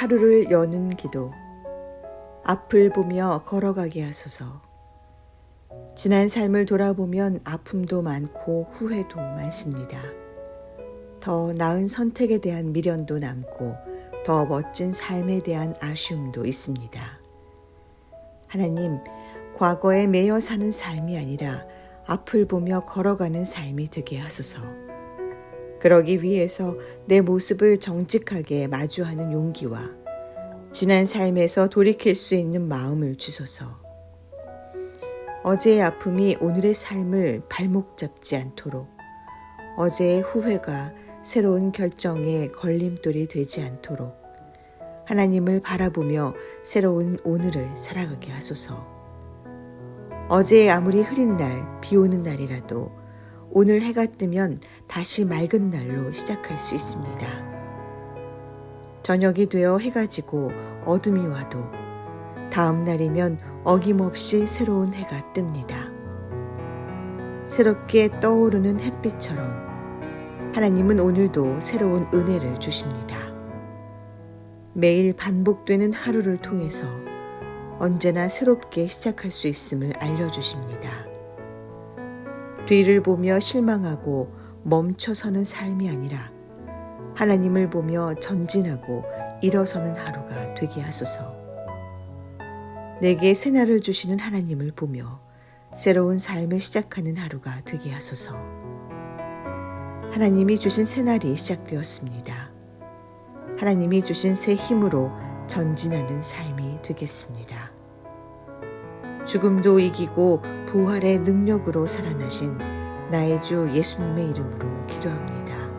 하루를 여는 기도. 앞을 보며 걸어가게 하소서. 지난 삶을 돌아보면 아픔도 많고 후회도 많습니다. 더 나은 선택에 대한 미련도 남고 더 멋진 삶에 대한 아쉬움도 있습니다. 하나님, 과거에 매여 사는 삶이 아니라 앞을 보며 걸어가는 삶이 되게 하소서. 그러기 위해서 내 모습을 정직하게 마주하는 용기와 지난 삶에서 돌이킬 수 있는 마음을 주소서. 어제의 아픔이 오늘의 삶을 발목 잡지 않도록 어제의 후회가 새로운 결정에 걸림돌이 되지 않도록 하나님을 바라보며 새로운 오늘을 살아가게 하소서. 어제 아무리 흐린 날, 비 오는 날이라도 오늘 해가 뜨면 다시 맑은 날로 시작할 수 있습니다. 저녁이 되어 해가 지고 어둠이 와도 다음 날이면 어김없이 새로운 해가 뜹니다. 새롭게 떠오르는 햇빛처럼 하나님은 오늘도 새로운 은혜를 주십니다. 매일 반복되는 하루를 통해서 언제나 새롭게 시작할 수 있음을 알려주십니다. 뒤를 보며 실망하고 멈춰서는 삶이 아니라 하나님을 보며 전진하고 일어서는 하루가 되게 하소서. 내게 새날을 주시는 하나님을 보며 새로운 삶을 시작하는 하루가 되게 하소서. 하나님이 주신 새날이 시작되었습니다. 하나님이 주신 새 힘으로 전진하는 삶이 되겠습니다. 죽음도 이기고 부활의 능력으로 살아나신 나의 주 예수님의 이름으로 기도합니다.